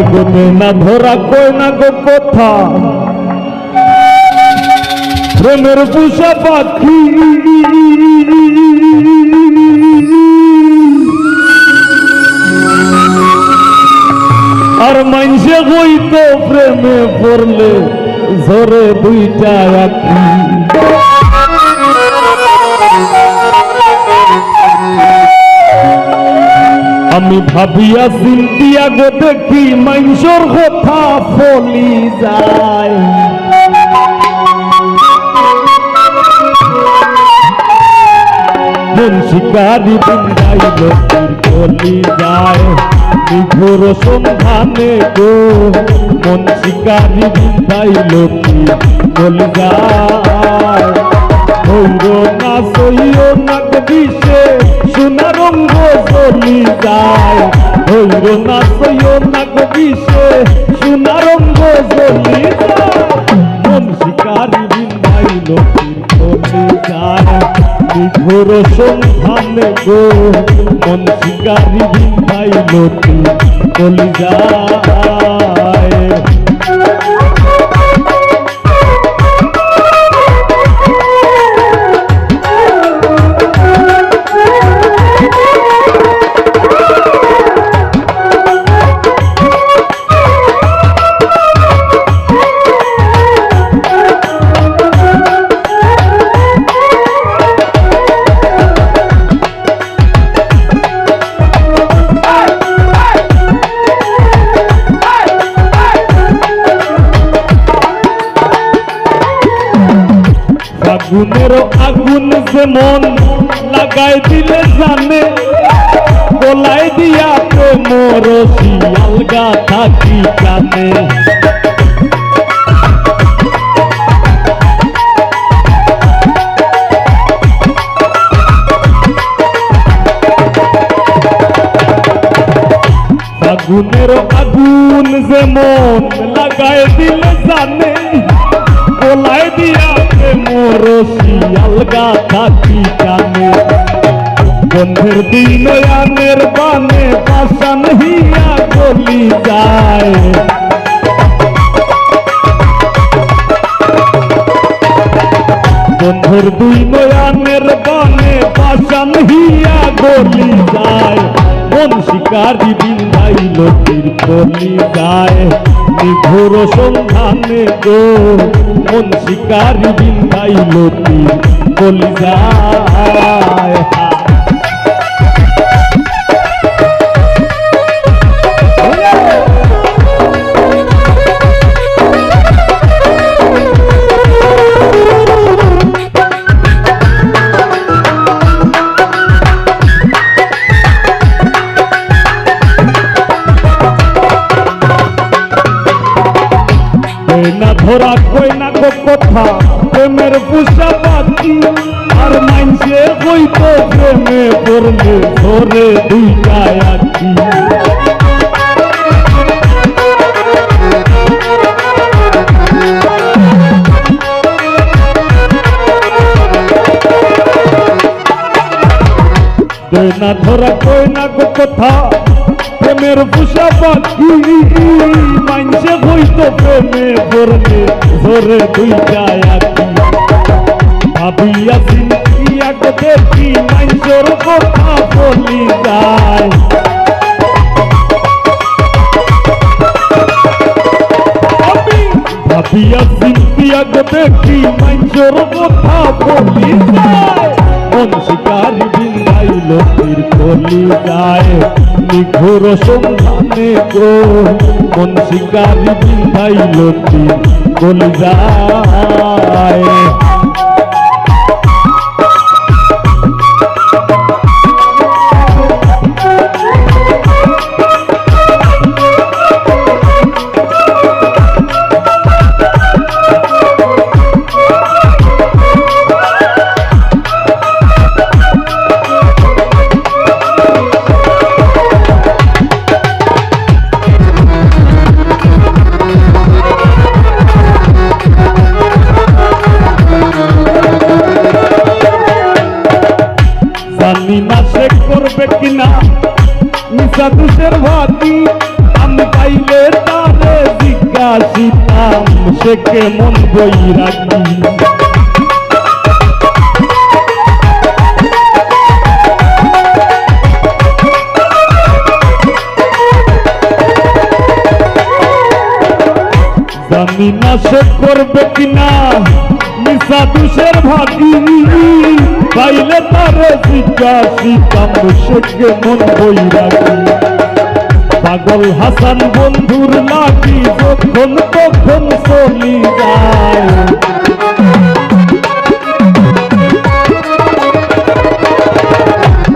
আগুনে না ধরা কই না গো কথা? প্রেমের পুষা পাখি। আর মাইনসে হইতো প্রেমে পড়লে, ঝরে দুইটা আখি। আমি ভাবিয়া চিন্তিয়া গো দেখি মাইনসর কথা ফলি যায়। মন শিকারি বিন্দাইল কলি যায়। নিঘুর সন্ধানে গো, মন শিকারি বিন্দাইল কলি যায়। হইর না সইও না সন্ধানে গো মন শিকারি ভাই কলি যায় আগুনের আগুন যে মন লাগাই দিলে জানে গোলাই দিয়া প্রেমর শিয়ালগা থাকি কানে আগুনের আগুন যে মন লাগাই দিলে জানে গোলাই দিয়া মোর শিয়ালগা থাকি কানে বন্ধের দিন আনের বানে পাশান হিয়া গলি যায় বন্ধুর দুই নয়ানের বানে পাশান হিয়া গলি যায় মন শিকারি বিন্দাইল তীর গলি যায় নিঘুর সন্ধানে গো মন শিকারি বিন্দাইল তীর বলি যায় ধরা কই না গো কথা? প্রেমের পুষা পাখি আর মাইনসে কই তো প্রেমে পড়লে ধরে দুইটা আখি কই না ধরা কই না গো কথা? প্রেমের পুষা পাখি মাইনসে হইতো প্রেমে পড়লে ধরে কথা বলি যায় ভাবিয়া চিন্তিয়া দেখি মাইনসর কথা বলি যায় মন শিকারি বিন্দাইল তীর কলি যায় নিঘুর সন্ধানে গো মন শিকারি বিন্দাইল তীর সে কেমন বই রাখি জানি না সে করবে কিনা, নিশা দুষের ভাগি। পাইলে তার জিজ্ঞাসিতাম সে কেমন বই রাখি পাগল হাসান বন্ধুর লাগি যখন তখন চলি যায়।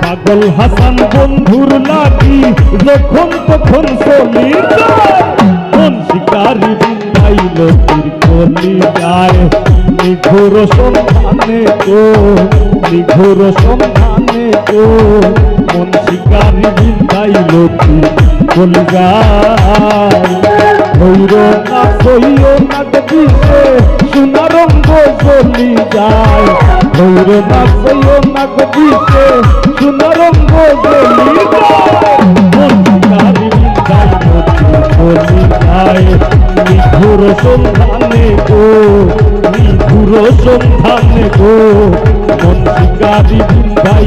পাগল হাসান বন্ধুর লাগি যখন তখন চলি যায়। শিকারি বিন্দাইল কলি যায়। নিঘুর সন্ধানে গো নিঘুর সন্ধানে গো মন শিকারি বিন্দাইল যায় হইর না সইও না দিছে সোনা রঙ্গ চলি যায়। হইর না সইও না দিছে সোনা রঙ্গ চলি যায় নিঘুর সন্ধানে গো নিঘুর সন্ধানে গো মন শিকারি বিন্দাই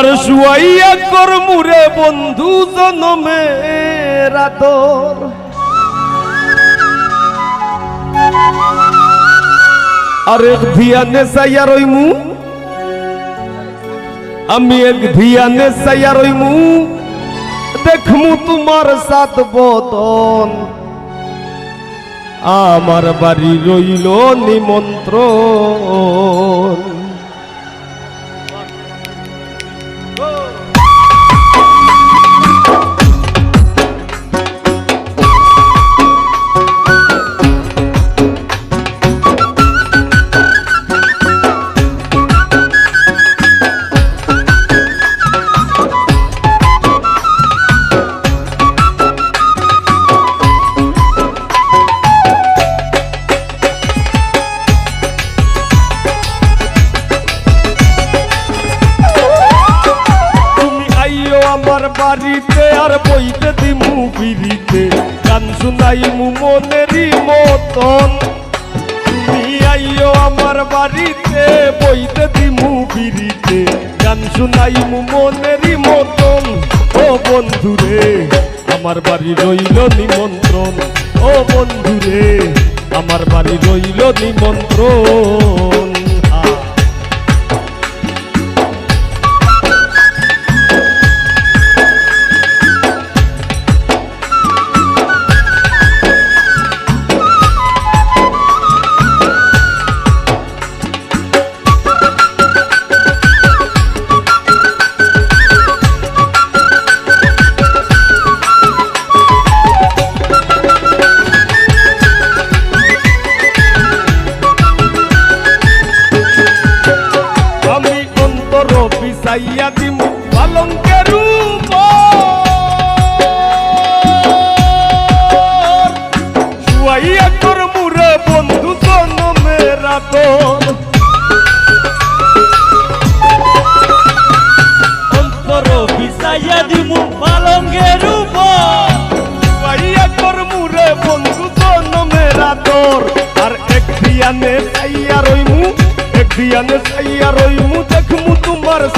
আর শুয়াইয়া কর মুরে বন্ধু জনমে রাতর আর এক ধিয়ানে সাইয়া রইমু। আমি এক ধিয়ানে সাইয়া রইমু। দেখমু তোমার সাত বদন। আমার বাড়ি রইল নিমন্ত্রণ। আমার বাড়িতে আর বইতে দিমু বিড়িতে গান শুনাইমু মনেরই মতন। তুমি আইও আমার বাড়িতে, বইতে দিমু বিড়িতে গান শুনাইমু মনেরই মতন। ও বন্ধুরে, আমার বাড়ি রইল নিমন্ত্রণ। ও বন্ধুরে, আমার বাড়ি রইল নিমন্ত্রণ। বিছাইয়া দিমু পালঙ্কের। শুয়াইয়া তোর মুরে বন্ধু জনমের রাতন। অন্তর বিছাইয়া দিমু পালঙ্গের উপর শুয়াইয়া তোর মুরে বন্ধু জনমের রাতর আর এক দিয়ানে সাইয়া রইমু, এক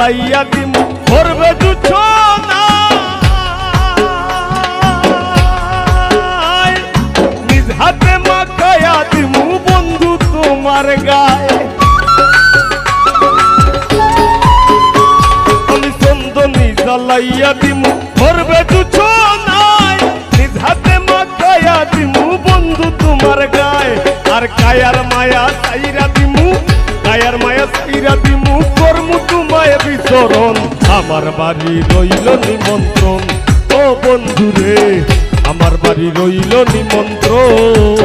জ্বালাইয়া দিমু। করবে দুছো না নিজ হাতে দিমু বন্ধু তোমার গায়ে। আমি চন্দনী জ্বালাইয়া দিমু। করবে দুছো নাই। বন্ধু তোমার গায়ে। আর কায়ার মায়া সাইরা দিমু কায়ার মায়া সাইরা দিমু, কর্মু তোমায় বিচরণ। আমার বাড়ি রইল নিমন্ত্রণ। ও বন্ধুরে, আমার বাড়ি রইল নিমন্ত্রণ।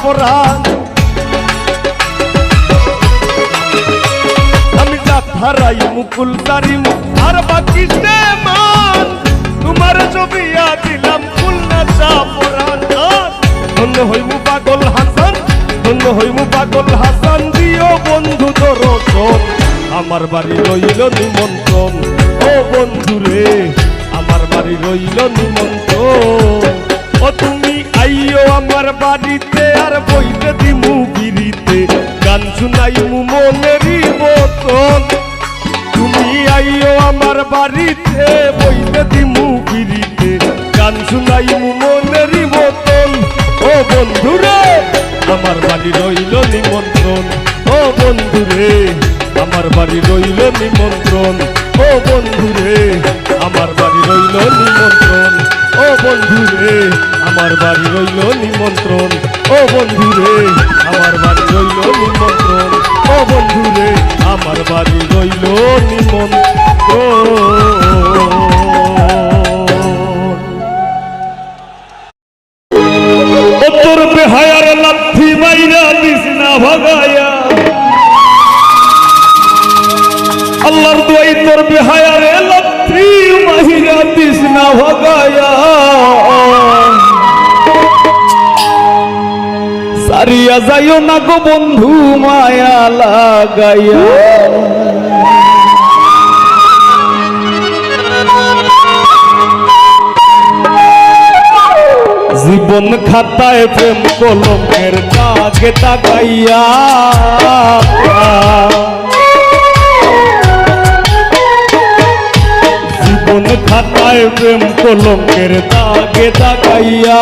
সাফরান আমি হারাই মুকুল তারিম, আর বাকি মান, তোমার ছবিয়া দিলাম খুলনা সাফরান ধন্য হইমু পাগল হাসান, ধন্য হইমু পাগল হাসান, দিও বন্ধু দরশন, আমার বাড়ি রইল নিমন্ত্রণ। ও বন্ধু আমার বাড়ি রইল নিমন্ত্রণ। ও তুমি আইও আমার বাড়িতে আর বইতে দিমু বিড়িতে গান শুনাইমু মনেরই মতন তুমি আইও আমার বাড়িতে বইতে দিমু বিড়িতে গান শুনাইমু মনেরই মতন ও বন্ধুরে, আমার বাড়ি রইল নিমন্ত্রণ। ও বন্ধুরে, আমার বাড়ি রইল নিমন্ত্রণ। ও বন্ধুরে, আমার বাড়ি রইল নিমন্ত্রণ। ও বন্ধুরে আমার বাড়ি রইল নিমন্ত্রণ। ও বন্ধুরে আমার বাড়ি রইল নিমন্ত্রণ। ও বন্ধুরে আমার বাড়ি রইল নিমন্ত্রণ। তোর লাথি মাইরা দিস না ভাগায়া। আল্লাহর দুয়াই তোর বেহায়ার লাথি মাইরা দিস না ভাগায়া। সারিয়া যাইও না গো বন্ধু, মায়া লাগাইয়া। জীবন খাতায় প্রেম কলমের দাগে তাকাইয়া। জীবন খাতায় প্রেম কলমের দাগে তাকাইয়া।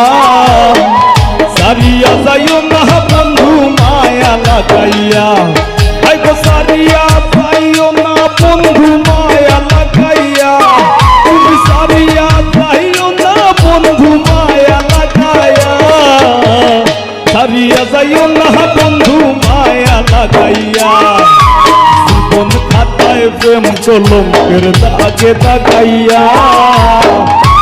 সারিয়া যাইও না বন্ধু মায়া লাগাইয়া আইগো সারিয়া যাইও না বন্ধু মায়া লাগাইয়া তুমি সারিয়া যাইও না বন্ধু মায়া লাগাইয়া সারিয়া যাইও না বন্ধু মায়া লাগাইয়া জীবন খাতায় প্রেম কলঙ্কের দাগে তাকাইয়া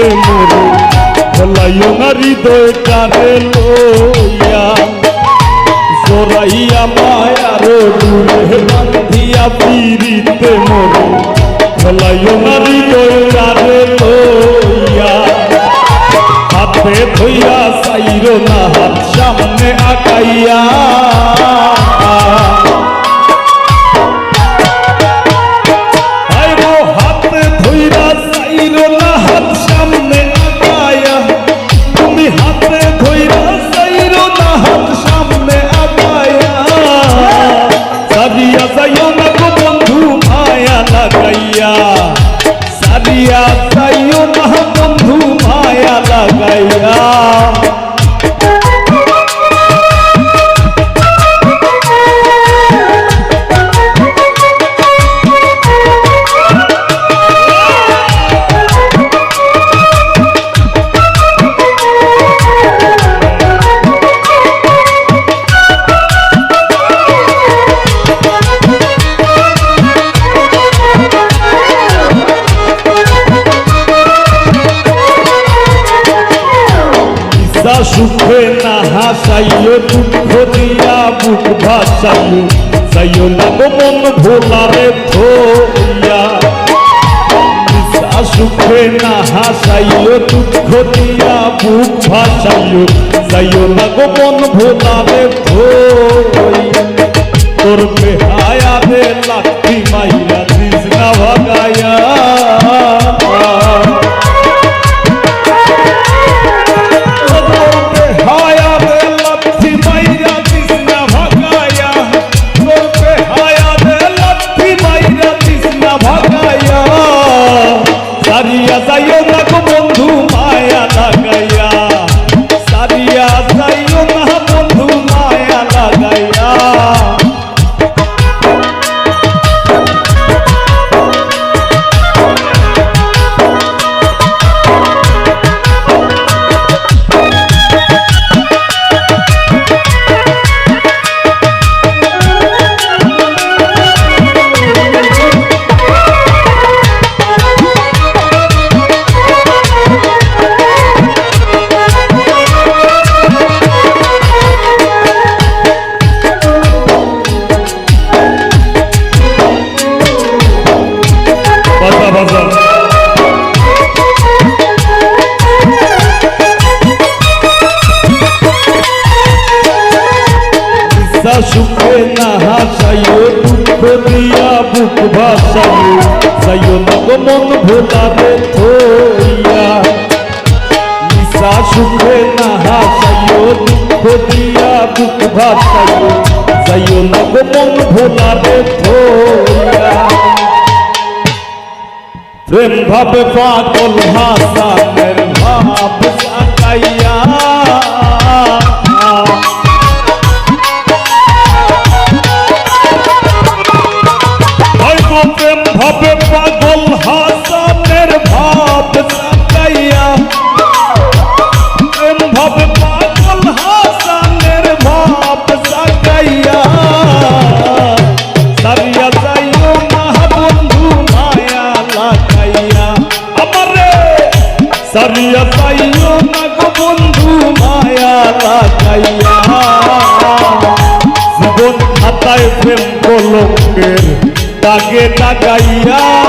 ফিরিতে মোরে ভোলাইও না হৃদয় কারে লইয়া জোরাইয়া মায়ার ডুরে বান্দিয়া ফিরিতে মোরে। ভোলাইও হৃদয় কারে লইয়া হাতে ধইয়া সাইরো না হাত, সামনে আকাইয়া ভাসাইও যাইও না গো মন ভোলারে যা সুখে না হাসাইও দুঃখ দিয়া বুক ভাসাইও। যাইও না গো মন ভোলারে তোর বেহায়া রে লাঠি মাইয়া দিস না ভাগায়া। মন ভোলাবে থইয়া নিশা সুখে না হাসাইও দুঃখ দিয়া বুক ভাসাইও। যাইও না গো মন ভোলাবে থইয়া প্রেম ভাবে পাগল হাসানের ভাব দাগে লাগাইয়া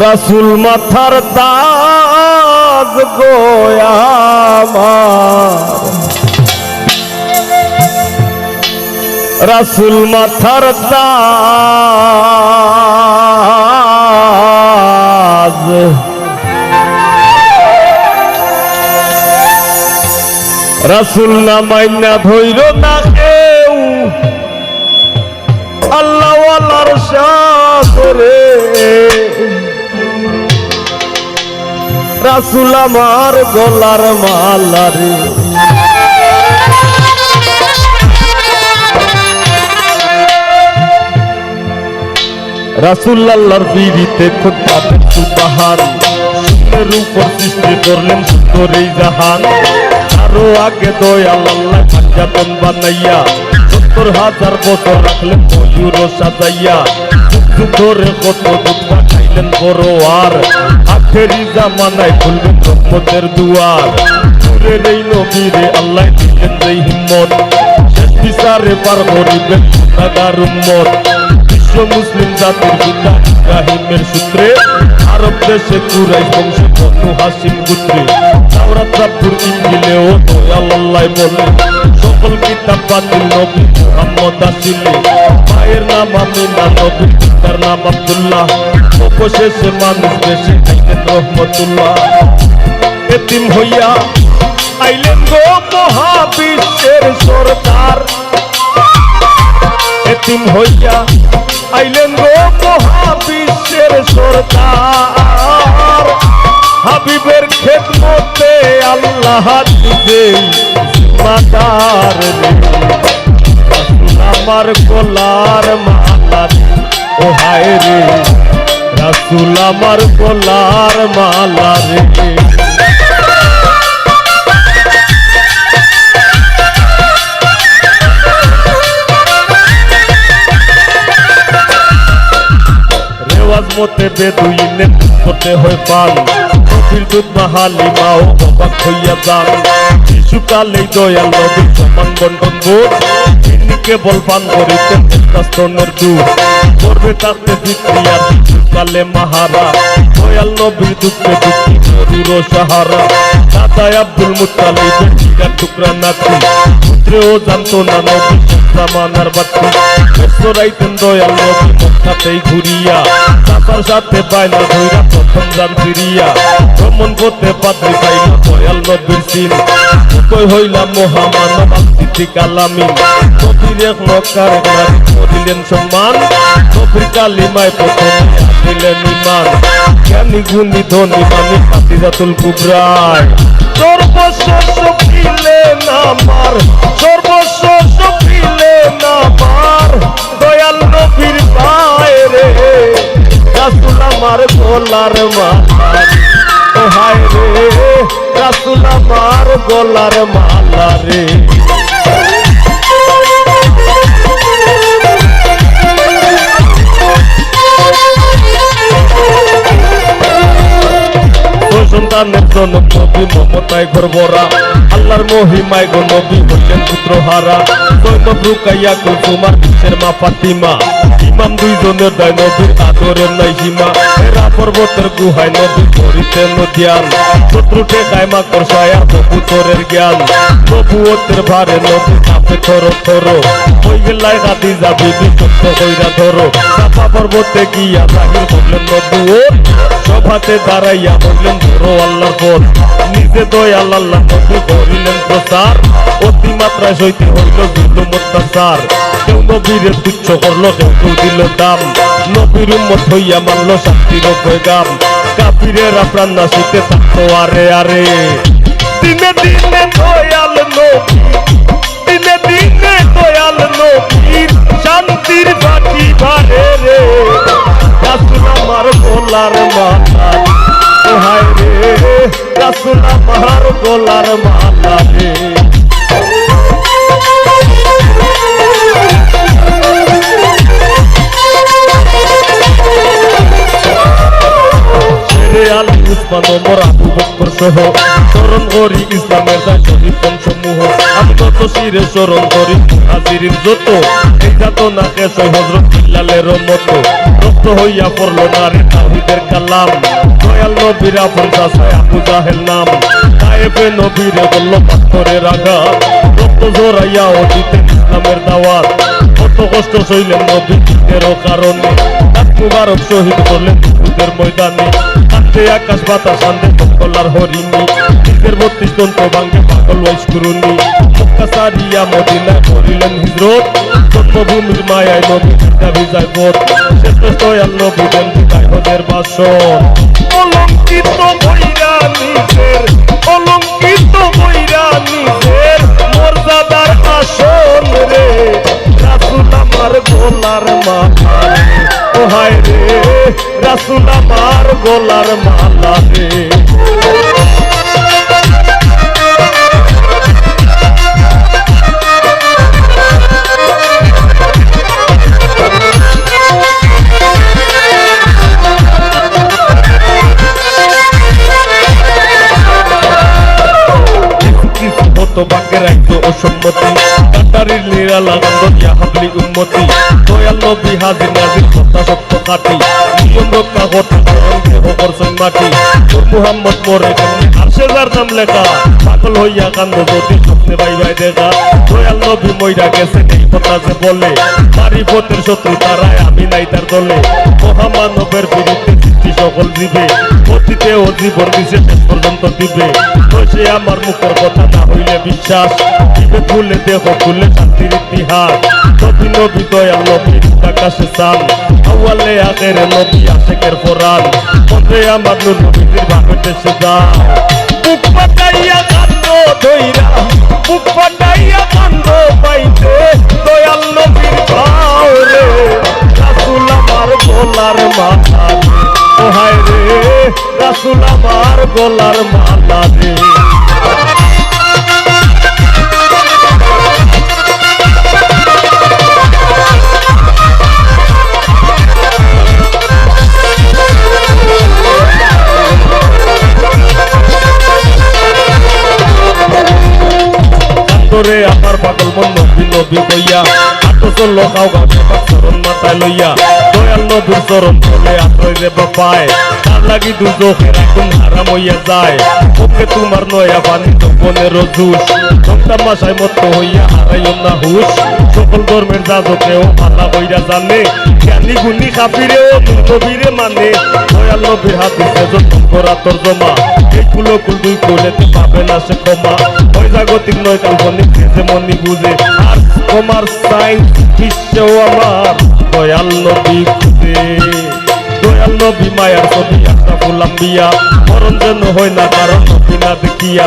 রাসুল মাথার তাজ গোয়ামার রাসুল মাথার তাজ রাসুল না মাইনা ধৈর না আল্লাহর সাদরে রাসুল আমার গলার মালারে রাসুল্লাহর বিড়িতে খুব পাবেন সুবাহান সুন্দর উপর সৃষ্টি করলেন সুন্দর এই জাহান। আরও আগে দয়াল আল্লাহ বানাইয়া সত্তর হাজার বছর রাখলেন ময়ূর সাজাইয়া। ধরে কত দুধ খাইলেন বড় আর। আখেরি জামানায় খুলবেন রহমতের দুয়ার। দূরের এই নবীরে, আল্লাহ দিলেন যেই হিম্মত। শেষ বিচারে পার করিবেন গুণাগার উম্মত। বিশ্ব মুসলিম জাতির পিতা ইব্রাহিমের সূত্রে। আরব দেশে কুরাই বংশ বনু হাসিম পুত্রে তাওরাত জাবুর ইনজিলেও দয়াল আল্লাহ বলে সকল কিতাব বাতিল নবী, মুহাম্মদ আসিলে। মায়ের নাম আমিনা নবী পিতার নাম আব্দুল্লাহ। অবশেষে মানুষ বেশি খাইলেন রহমতুল্লাহ। এতিম হইয়া আইলেন গো মহাবিশ্বের সরকার এতিম হইয়া আইলেন গো মহাবিশ্বের সরকার হাবিবের খেদমতে আল্লাহ দিবে। মাতার আমার গোলার মালা ও হায় রে। রাসূল আমার গোলার মালা রে। রেওয়াজ মতে দুধ মাহালি মাও অবাক হইয়া যান। শিশুকালেই দয়াল সমান বন্টন বোধ কেবল পান করিতেন স্তনের দুধ করবে তাতে বিক্রিয়া শিশুকালে মাহারা। দয়াল নবীর দুঃখে দুঃখী মরুর সাহারা। দাদাই আব্দুল মুতালিবের টিকার টুকরা নাতি। পুত্রেও জানতো না নবী জামানার বাতি। রাইতেন দয়াল নবী মক্কাতেই ঘুরিয়া। চাচার সাথে বাইনা ধইরা প্রথম যান ফিরিয়া। ভ্রমণ করতে পাত্রী পাইল দয়াল নবীর সিন। কই হইলাম মহামানব আলতিতি কালামিন নবীর এক মক্কার এক নারী করিলেন সম্মান। নবীর কালিমায় প্রথমে আসিলেন ইমান। জ্ঞানী গুণী ধনী মানি কাতিজাতুল কুবরায়। সর্বস্ব সফিলেন আমার সর্বস্ব সফিলেন আমার দয়াল নবীর পায় রাসুল আমার গোলার ও হায় রে রাসুল আমার গোলার মালা রে। সন্তানের জন্য নবী মমতায় ঘর ভরা, আল্লাহর মহিমায় গো নবী হইলেন পুত্র হারা দৈনব রুকাইয়া মা ফাতিমা। ইমাম দুইজনের দায় নদীর আদরের নাই সীমা। এরা পর্বতের গুহায় নদী করিতে নদিয়ান। শত্রু ডাইমা কষায়া কবুতরের জ্ঞান। কবুতের ভারে নদী কাপে থরো থরো। হই গেলায় রাতি যাবি বিশ্বস্ত হইরা ধরো চাপা পর্বতে গিয়া জাহির বললেন নবুয়ত সভাতে দাঁড়াইয়া বললেন, ধরো আল্লাহর পথ নিজে দয়াল আল্লাহ নবী করিলেন প্রচার অতিমাত্রায় সইতে হইল জুলুম অত্যাচার। কেউ নবীরে তুচ্ছ করল, কেউ কেউ দিল দাম। নবীর উম্মত হইয়া মানলো শান্তির গাম। কাফিরেরা প্রাণ নাশিতে থাকতো আরে আরে। দিনে দিনে দয়াল নবী, দিনে দিনে দয়াল নবীর শান্তির বাটি ভারে রে। রাসুল আমার গোলার মালা হায় রে রাসুল আমার গোলার মালা রে। আলী উসমান ওমর আবু বকর সহ স্মরণ করি ইসলামের দায় শহীদ বংশসমূহ। আমি যত শিরে স্মরণ করি, হাজিরির যত। এই না কেশ হজরত বিল্লালের মতো রক্ত হইয়া পড়ল নারী তাহিদের কালাম। দয়াল নবীর আপন চাষায় আবু জাহেল নাম। গায়েবে নবীরে বলল, পাথরের আঘাত। রক্ত জোরাইয়া ও দিতেন ইসলামের দাওয়াত। কত কষ্ট সইলেন নবী কারণে। মুবারক শহীদ করলেন ময়দানে। কাঁদতে আকাশ বাতাস আনতে কলার হরিণী। নিজের বত্রিশ তন্ত্র ভাঙ্গে পাগল ওয়াইস করুনি সারিয়া মদিনায় করিলেন হিজরত। জন্মভূমির মায়ায় নবী ভিজা ভিজায় পথ। শ্রেষ্ঠ দয়াল নবী বাসন অলঙ্কিত বইরা নিজের, অলঙ্কিত নিজের। মর্যাদার আসন রে, রাসুল আমার ও হায় রে রাসুল আমার গোলার মালা রে। তো বাক্যের একটু অসম্মতি। কাটারির লীলা লাগান্দ ইয়া হাবলি উন্মতি দয়াল নবী হাজির নাজির কথা সত্য কাটি কথা করণ দেহ করছেন মাটি। মুহাম্মদ মোরে কেমনে আর সে যার নাম লেখা? পাগল হইয়া কান্দ যদি স্বপ্নে বাই বাই দেখা। দয়াল নবী মইরা গেছে এই কথা যে বলে। মারিফতের শত্রু তারাই, আমি নাই তার দলে। মহামানবের বিরুদ্ধে সৃষ্টি সকল জীবে। অতীতে ও জীবন দিছে শেষ পর্যন্ত দিবে। সে আমার মুখের কথা না হইলে বিশ্বাস। দেহ খুলে শান্তির ইতিহাস। নবী নবী দয়াল নবী আকাশে চান আওয়ালে আগের নবী আশেকের ফোরান। মন্ত্রে আমার নূর নবীদের ভাবের দেশে যান। বুক পাটাইয়া কান্দ ধইরা বুক পাটাইয়া কান্দ নবীর গোলার মাথা রে। তোরে আমার পাগল মন নদী নদী কইয়া আতো চলো খাও গাও সেবা চরণ মাথায় লইয়া। দয়াল নদীর চরণ বলে আশ্রয় রে বাপায় তার লাগি দুজোখের একদম হারাম হইয়া যায়। ওকে তোমার নয়া পানি তপনের জুস ঘণ্টা মাসায় মত হইয়া হারাইও না হুশ সকল ধর্মের যাজকেও ভালা হইয়া জানে। জ্ঞানী গুণী কাপিরেও নবীরে মানে। দয়াল নবীর হাতে যতন করা তোর জমা। এগুলো কুল দুই কোলেতে পাবে না সে ক্ষমা। ওই জাগতিক নয় কাল্পনিক যে মনি বুঝে আর তোমার সাইন্স বিশ্বেও আমার দয়াল নবী খুঁজে দয়াল নবী মায়ার ছবি, একটা ফুলাম্বিয়া মরণ যেন হয় না, কারণ নবী না দেখিয়া।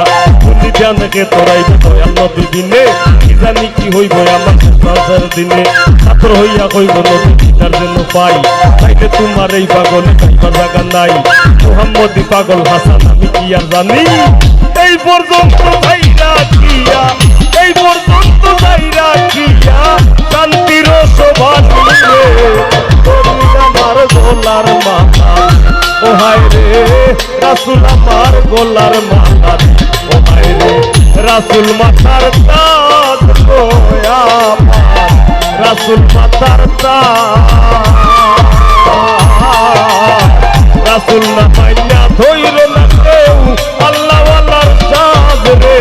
ধ্যান থেকে তোরাইবে দয়াল নবী দিনে? কি জানি কি হইব আমার দিনে? ছাত্র হইয়া হইব নবী গীতার যেন পাই। তাইলে তোমার এই পাগলে খাইবা জায়গা নাই। মোহাম্মদী পাগল হাসান, আমি কি আর জানি? এই পর্যন্ত ভাইরা কিয়া এই পর্যন্ত ভাইরা কিয়া গোলার মাথা। ও হায় রে, রাসুল আমার গোলার মাথা ও হায় রে, রাসুল মাথার গোয়া রাসুল মাথার তাজ। রাসুল না পাইয়া ধইল না কেউ আল্লাহ আল্লাহর সাজ রে।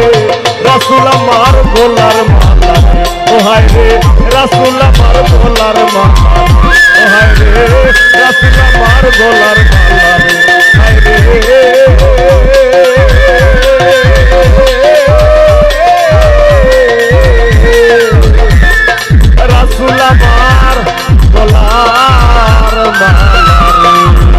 রাসুল আমার গোলার ওহাই রে রাসুল আমার গোলার মালা ওহাই রে রাসুল আমার গোলার মালা রে। হাই গোলার মালা